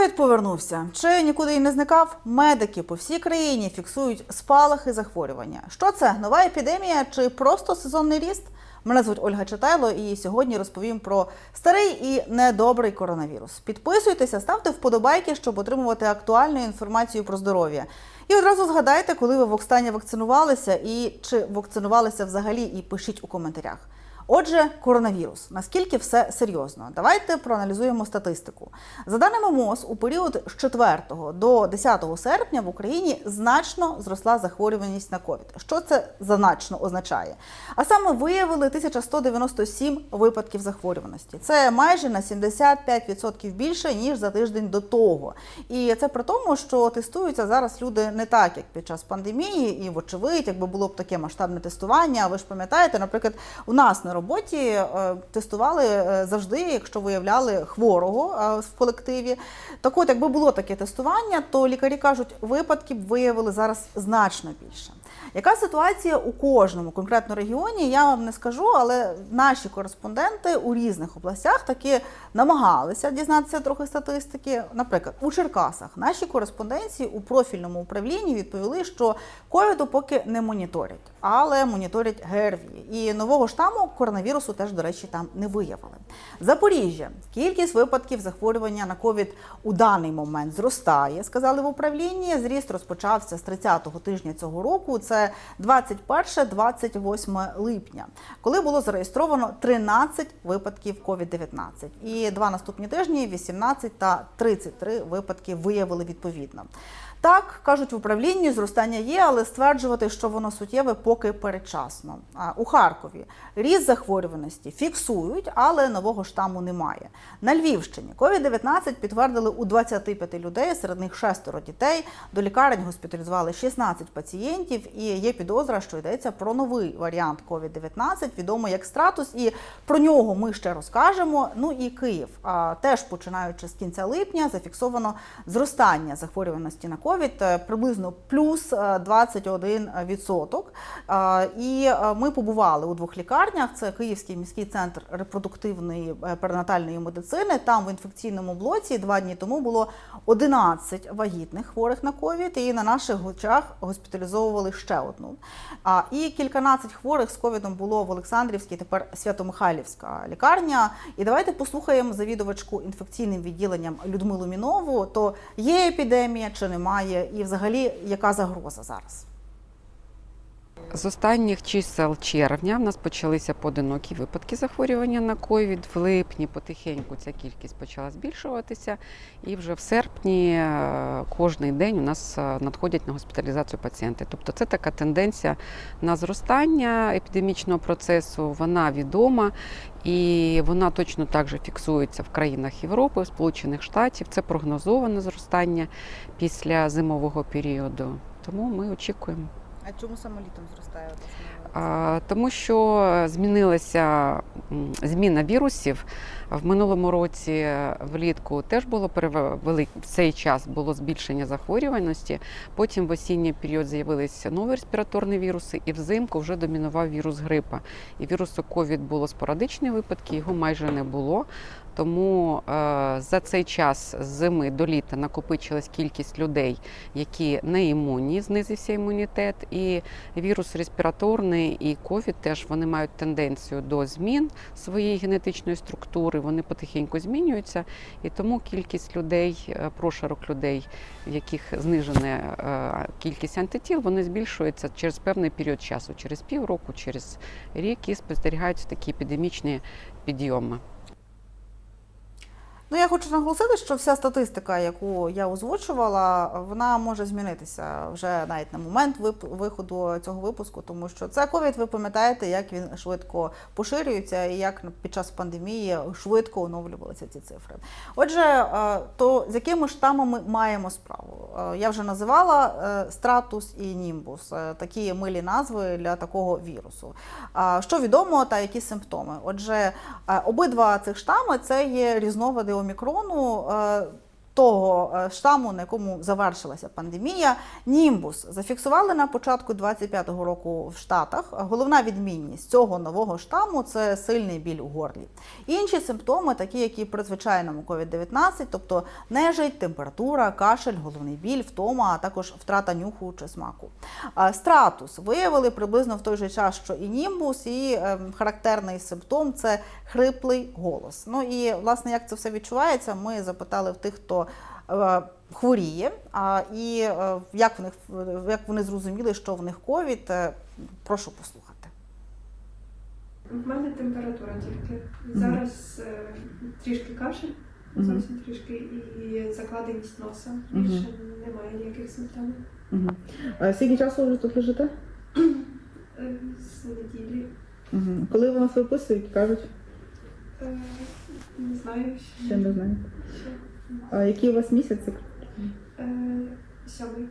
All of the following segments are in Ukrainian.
Ковід повернувся чи нікуди й не зникав? Медики по всій країні фіксують спалахи захворювання. Що це? Нова епідемія чи просто сезонний ріст? Мене звуть Ольга Читайло, і сьогодні розповім про старий і недобрий коронавірус. Підписуйтеся, ставте вподобайки, щоб отримувати актуальну інформацію про здоров'я. І одразу згадайте, коли ви востаннє вакцинувалися і чи вакцинувалися взагалі, і пишіть у коментарях. Отже, коронавірус. Наскільки все серйозно? Давайте проаналізуємо статистику. За даними МОЗ, у період з 4 до 10 серпня в Україні значно зросла захворюваність на ковід. Що це значно означає? А саме виявили 1197 випадків захворюваності. Це майже на 75% більше ніж за тиждень до того. І це при тому, що тестуються зараз люди не так, як під час пандемії, і вочевидь, якби було б таке масштабне тестування. Ви ж пам'ятаєте, наприклад, у нас на роботі е, тестували е, завжди, якщо виявляли хворого е, в колективі. Так от, якби було таке тестування, то лікарі кажуть, випадків виявили зараз значно більше. Яка ситуація у кожному конкретно регіоні? Я вам не скажу, але наші кореспонденти у різних областях таки намагалися дізнатися трохи статистики. Наприклад, у Черкасах наші кореспонденції у профільному управлінні відповіли, що ковіду поки не моніторять, але моніторять ГРВІ. І нового штаму коронавірусу теж, до речі, там не виявили. Запоріжжя кількість випадків захворювання на ковід у даний момент зростає, сказали в управлінні. Зріст розпочався з 30-го тижня цього року. Це 21-28 липня, коли було зареєстровано 13 випадків COVID-19. І два наступні тижні 18 та 33 випадки виявили відповідно. Так кажуть в управлінні, зростання є, але стверджувати, що воно суттєве, поки передчасно. У Харкові ріст захворюваності фіксують, але нового штаму немає. На Львівщині COVID-19 підтвердили у 25 людей, серед них шестеро дітей. До лікарень госпіталізували 16 пацієнтів, і є підозра, що йдеться про новий варіант COVID-19, відомий як стратус. І про нього ми ще розкажемо. Ну і Київ теж починаючи з кінця липня зафіксовано зростання захворюваності на ковід е, приблизно плюс е, 21%. Е, І е, ми побували у двох лікарнях: це Київський міський центр репродуктивної перинатальної медицини. Там в інфекційному блоці два дні тому було 11 вагітних хворих на ковід, і на наших очах госпіталізовували ще одну. А і кільканадцять хворих з ковідом було в Олександрівській, тепер Свято-Михайлівська лікарня. І давайте послухаємо завідувачку інфекційним відділенням Людмилу Мінову. То є епідемія чи немає, і взагалі яка загроза зараз? З останніх чисел червня в нас почалися поодинокі випадки захворювання на ковід. В липні потихеньку ця кількість почала збільшуватися, і вже в серпні е, кожний день у нас е, надходять на госпіталізацію пацієнти. Тобто це така тенденція на зростання епідемічного процесу. Вона відома і вона точно так же фіксується в країнах Європи, Сполучених Штатів. Це прогнозоване зростання після зимового періоду. Тому ми очікуємо. А чому саме літом зростає? А, Тому що змінилася зміна вірусів. В минулому році влітку теж було перевели в цей час було збільшення захворюваності. Потім в осінній період з'явилися нові респіраторні віруси, і взимку вже домінував вірус грипа. І вірусу ковід було спорадичні випадки, його майже не було. Тому е, за цей час з зими до літа накопичилась кількість людей, які не імунні, знизився імунітет. І вірус респіраторний і ковід теж вони мають тенденцію до змін своєї генетичної структури. Вони потихеньку змінюються, і тому кількість людей, е, прошарок людей, в яких знижена е, кількість антитіл, вони збільшуються через певний період часу, через півроку, через рік і спостерігаються такі епідемічні підйоми. Ну, я хочу наголосити, що вся статистика, яку я озвучувала, вона може змінитися вже навіть на момент виходу цього випуску, тому що це ковід, ви пам'ятаєте, як він швидко поширюється і як під час пандемії швидко оновлювалися ці цифри. Отже, е, то з якими штамами маємо справу? Е, Я вже називала е, стратус і німбус, е, такі милі назви для такого вірусу. Що відомо та які симптоми? Отже, обидва цих штами це є різновиди омікрону. Е, того е, штаму, на якому завершилася пандемія. Німбус зафіксували на початку 25-го року в Штатах. Головна відмінність цього нового штаму це сильний біль у горлі. Інші симптоми, такі як і при звичайному COVID-19, тобто нежить, температура, кашель, головний біль, втома, а також втрата нюху чи смаку. Стратус виявили приблизно в той же час, що і німбус, і ем, характерний симптом це хриплий голос. Ну і власне, як це все відчувається, ми запитали в тих, хто е, хворіє, і е, як в них як вони зрозуміли, що в них ковід. Е, Прошу послухати. В мене температура тільки. Зараз е, трішки кашель, зовсім трішки, і закладеність носа. Більше немає ніяких симптомів. А скільки часу ви тут лежите? Е, З неділі. Угу. Коли вас виписують, кажуть, Е, Не знаю, ще не знаю. ще. А які у вас місяці? Е, Сьомий.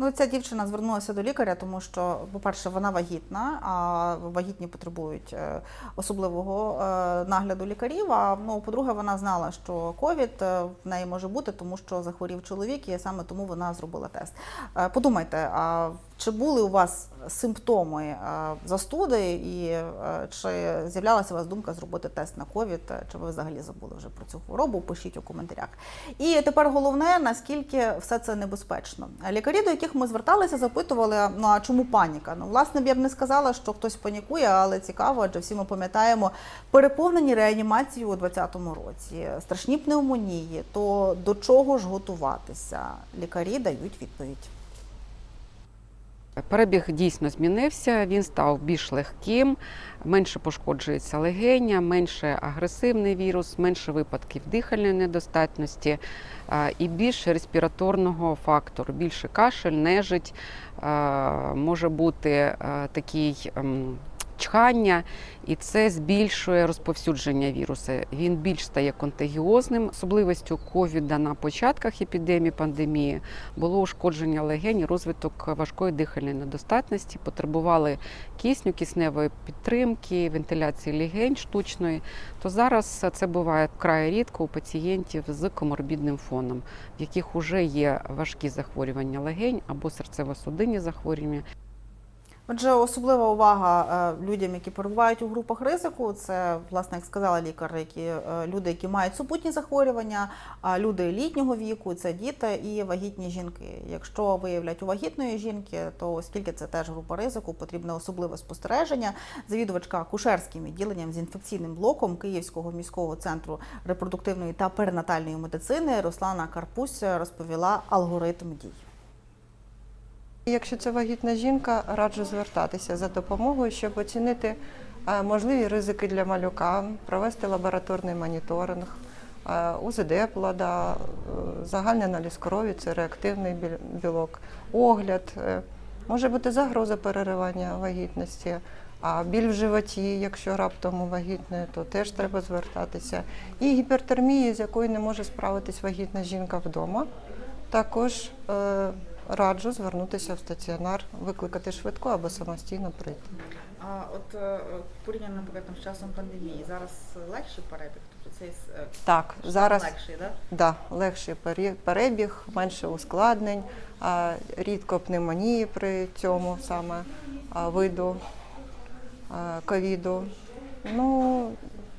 Ну, ця дівчина звернулася до лікаря, тому що, по-перше, вона вагітна, а вагітні потребують е, особливого е, нагляду лікарів. А ну, по-друге, вона знала, що ковід в неї може бути, тому що захворів чоловік, і саме тому вона зробила тест. Подумайте, а чи були у вас симптоми е, застуди, і е, чи з'являлася у вас думка зробити тест на ковід, чи ви взагалі забули вже про цю хворобу? Пишіть у коментарях. І тепер головне, наскільки все це небезпечно. Лікарі, до яких ми зверталися, запитували, ну а чому паніка? Ну, власне, я б не сказала, що хтось панікує, але цікаво, адже всі ми пам'ятаємо переповнені реанімації у 2020 році, страшні пневмонії. То до чого ж готуватися? Лікарі дають відповідь. Перебіг дійсно змінився, він став більш легким, менше пошкоджується легеня, менше агресивний вірус, менше випадків дихальної недостатності і більше респіраторного фактору, більше кашель, нежить, може бути такий. Чхання, і це збільшує розповсюдження вірусу. Він більш стає контагіозним. Особливістю ковіда на початках епідемії пандемії було ушкодження легень, розвиток важкої дихальної недостатності, потребували кисню, кисневої підтримки, вентиляції легень штучної. То зараз це буває вкрай рідко у пацієнтів з коморбідним фоном, в яких вже є важкі захворювання легень або серцево-судинні захворювання. Отже, особлива увага е, людям, які перебувають у групах ризику. Це, власне, як сказала лікар, які е, люди, які мають супутні захворювання, а люди літнього віку, це діти і вагітні жінки. Якщо виявлять у вагітної жінки, то оскільки це теж група ризику, потрібне особливе спостереження. Завідувачка акушерським відділенням з інфекційним блоком Київського міського центру репродуктивної та перинатальної медицини Руслана Карпусь розповіла алгоритм дій. Якщо це вагітна жінка, раджу звертатися за допомогою, щоб оцінити е, можливі ризики для малюка, провести лабораторний моніторинг, е, УЗД плода, е, загальний аналіз крові, це реактивний білок, огляд. Може бути загроза переривання вагітності, а біль в животі, якщо раптом вагітною, то теж треба звертатися. І гіпертермія, з якою не може справитись вагітна жінка вдома. Також раджу звернутися в стаціонар, викликати швидку або самостійно прийти. А от порівняно, наприклад, з часом пандемії зараз легший перебіг, тобто цей Так, зараз легший, да? да, легший пере- перебіг, менше ускладнень, рідко пневмонії при цьому саме виду ковіду. Ну,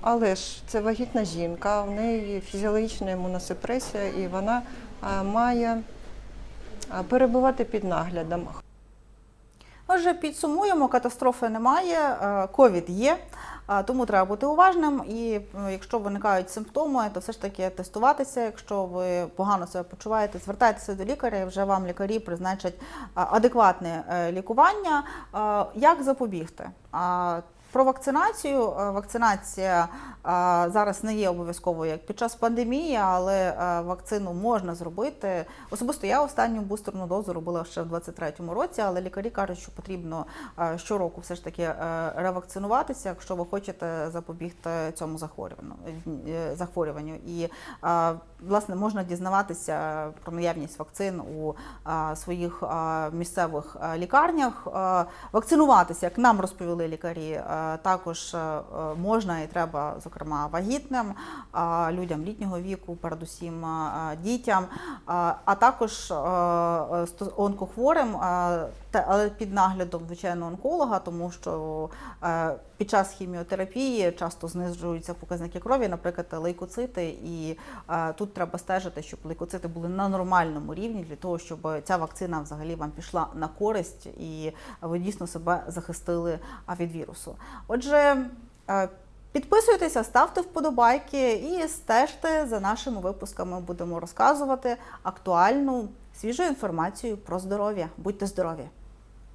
але ж це вагітна жінка, в неї фізіологічна імуносупресія і вона має перебувати під наглядом. Отже, підсумуємо, катастрофи немає, е, ковід є, тому треба бути уважним. І е, якщо виникають симптоми, то все ж таки тестуватися. Якщо ви погано себе почуваєте, звертайтеся до лікаря, і вже вам лікарі призначать адекватне е, лікування. Як запобігти? Про вакцинацію. Е, Вакцинація е, зараз не є обов'язковою як під час пандемії, але е, вакцину можна зробити. Особисто я останню бустерну дозу робила ще в 23-му році, але лікарі кажуть, що потрібно щороку все ж таки ревакцинуватися, якщо ви хочете запобігти цьому захворюванню. І власне можна дізнаватися про наявність вакцин у своїх місцевих лікарнях. Вакцинуватися, як нам розповіли лікарі, також можна і треба, зокрема, вагітним, людям літнього віку, передусім дітям, а, також онкохворим, але під наглядом звичайно онколога, тому що е, під час хіміотерапії часто знижуються показники крові, наприклад, лейкоцити, і е, тут треба стежити, щоб лейкоцити були на нормальному рівні для того, щоб ця вакцина взагалі вам пішла на користь і ви дійсно себе захистили від вірусу. Отже. е, Підписуйтеся, ставте вподобайки і стежте за нашими випусками. Будемо розказувати актуальну свіжу інформацію про здоров'я. Будьте здорові!